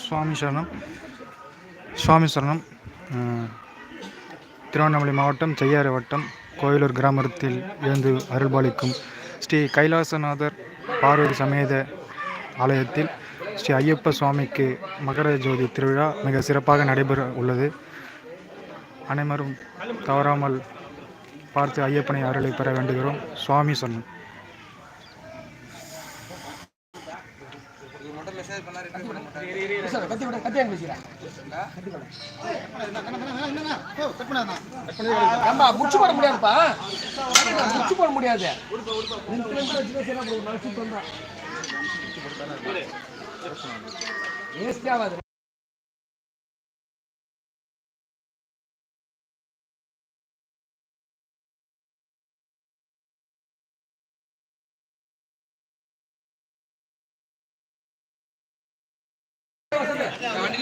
சுவாமி சரணம். சுவாமி சரணம். திருவண்ணாமலை மாவட்டம் செய்யாறு வட்டம் கோயிலூர் கிராமத்தில் இருந்து அருள்பாலிக்கும் ஸ்ரீ கைலாசநாதர் பார்வதி சமேத ஆலயத்தில் ஸ்ரீ ஐயப்ப சுவாமிக்கு மகர ஜோதி திருவிழா மிக சிறப்பாக நடைபெற உள்ளது. அனைவரும் தவறாமல் பார்த்து ஐயப்பனை அருளை பெற வேண்டுகிறோம். சுவாமி சரணம். ஏம்பா முடிச்சு போட முடியாதுப்பா. முடிச்சு போட முடியாது. பண்ண தலைவா சிவனா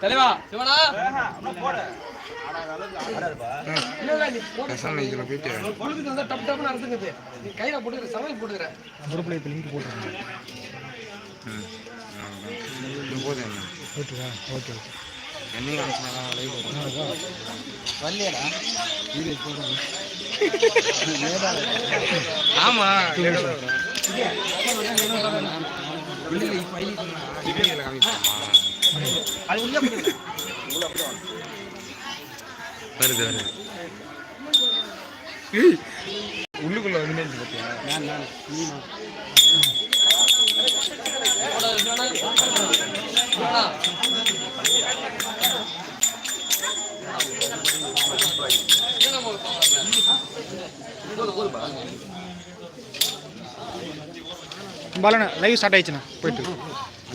தலைவா சிவனா கையில போட்டுக்கிற, சமையல் போட்டுக்கிற. குரூப்பில் லிங்க் போட்டுருங்க போட்டுருக்கா ஓகே ஓகே ஆமா வருது உள்ளுக்குள்ள வந்து பார்த்தியா பாலண்ணா லைவ் ஸ்டார்ட் ஆயிடுச்சுண்ணா. போயிட்டு.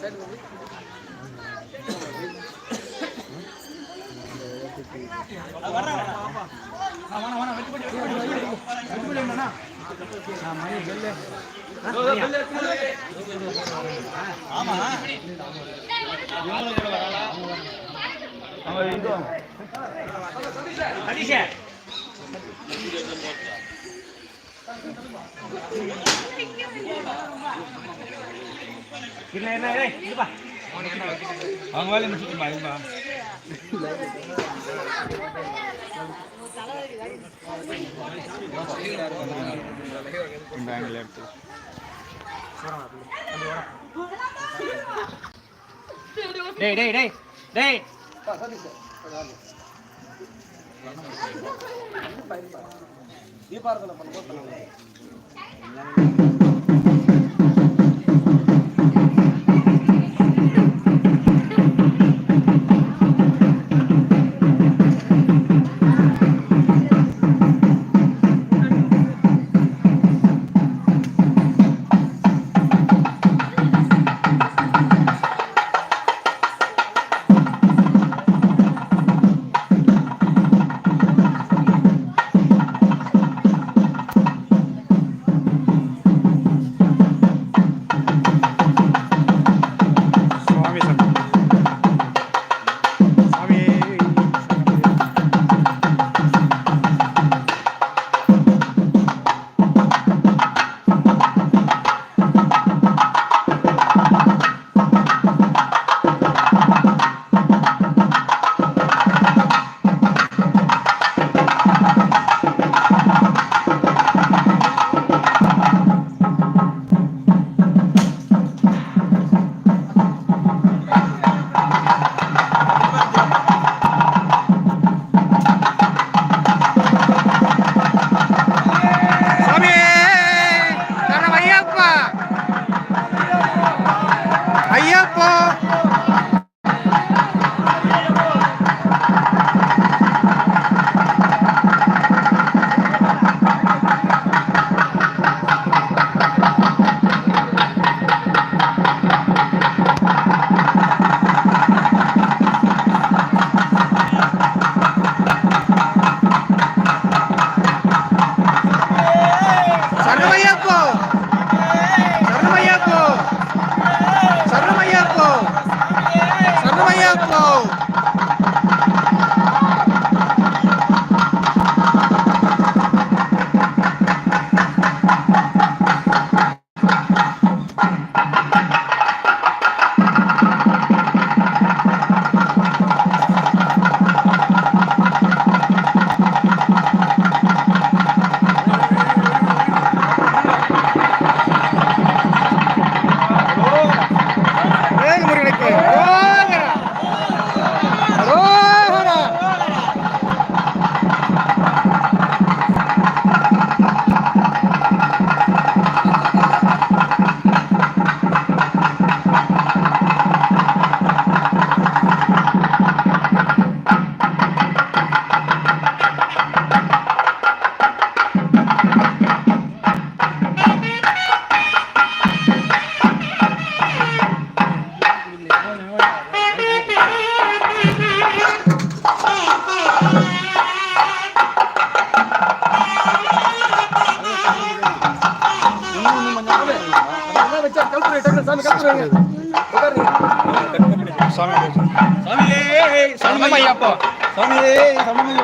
சரி என்ன என்ன இருப்பா அவங்க வேலையை முடிச்சுட்டுமா இருப்பா இந்த ஆங்கிள் எடுத்து டேய் டேய். டேய் டேய் பண்ணும்போது சாமி சாமியே சரணம் ஐயப்பா சாமியே சரணம்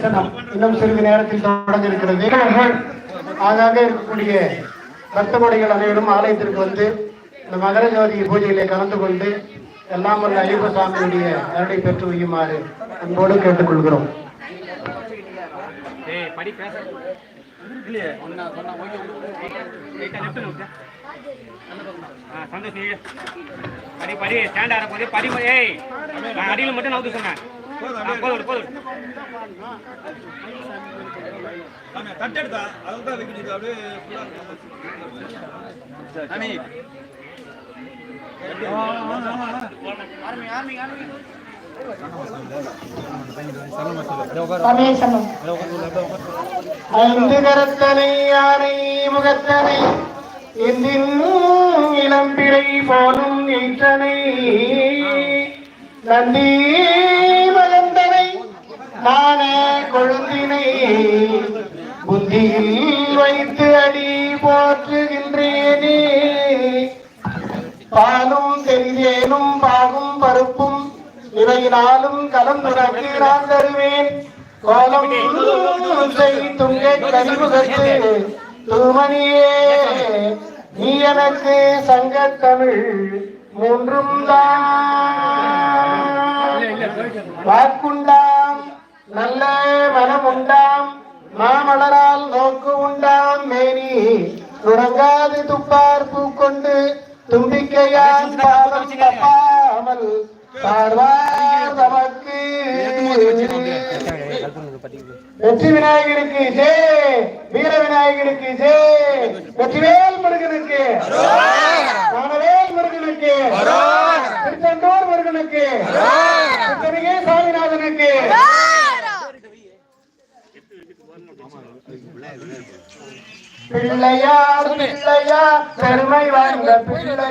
தரிசனம் இன்னும் சிறிது நேரத்தில் தொடங்க இருக்கிறது ஆகாக இருக்கக்கூடிய பக்த அனைவரும் ஆலயத்திற்கு வந்து இந்த மகர ஜோதி பூஜையிலே கலந்து கொண்டு எல்லாம் வல்ல ஐயப்ப சாமியுடைய அருளை பெற்று வையுமாறு அன்போடு கேட்டுக்கொள்கிறோம் படி சந்தோஷ் படி படி ஸ்டாண்ட் ஆற போதே படி ஏய் நான் அடியில மட்டும் நவுத்து சொன்னேன் தட்டெடுத்தா அதுதான் வைக்கணும் அப்படியே சாமி சமேசனம். ஐந்து கரத்தனை யானை முகத்தனை எந்தின் இளம்பிழை போலும் நந்தி நானே கொழுந்தினை புத்தியில் வைத்து அடி போற்றுகின்றேனே. பாலும் தெரிதேனும் பாகும் பருப்பும் இவையினாலும் கலந்துனக்கு நான் தருவேன். கோலம் செய் துங்க தூமணியே நீ எனக்கு சங்க தமிழ் மூன்றும் தான். வாக்குண்டாம் நல்ல மனம் உண்டாம் மாமலரால் நோக்கு உண்டாம் மேனி உறங்காது துப்பார் பூக்கொண்டு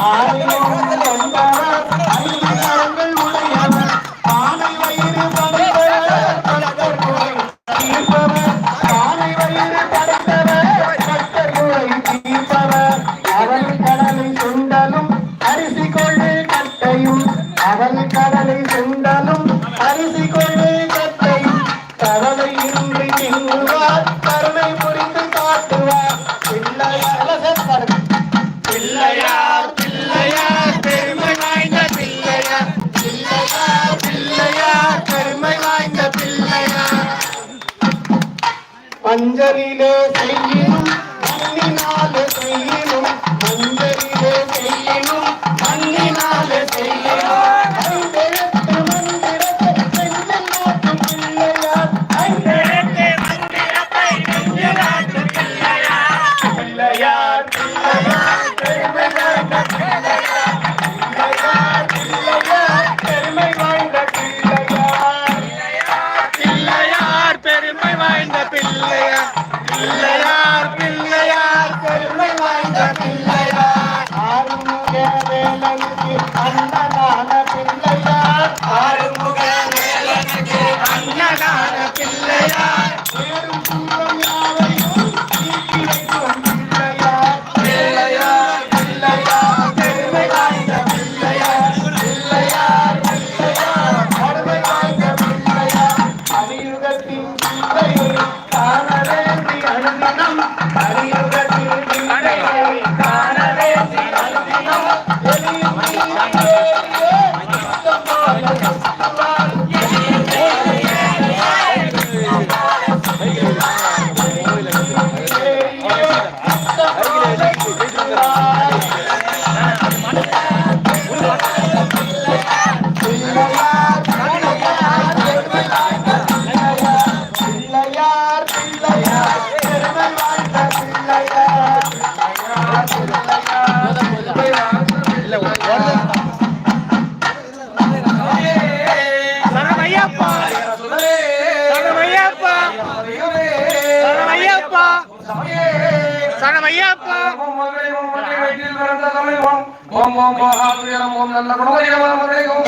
ஆறு अंजलि ने सही ஓம் மகாபுரியனம் ஓம் நல்ல குணமதியமானவர்களே ஓம்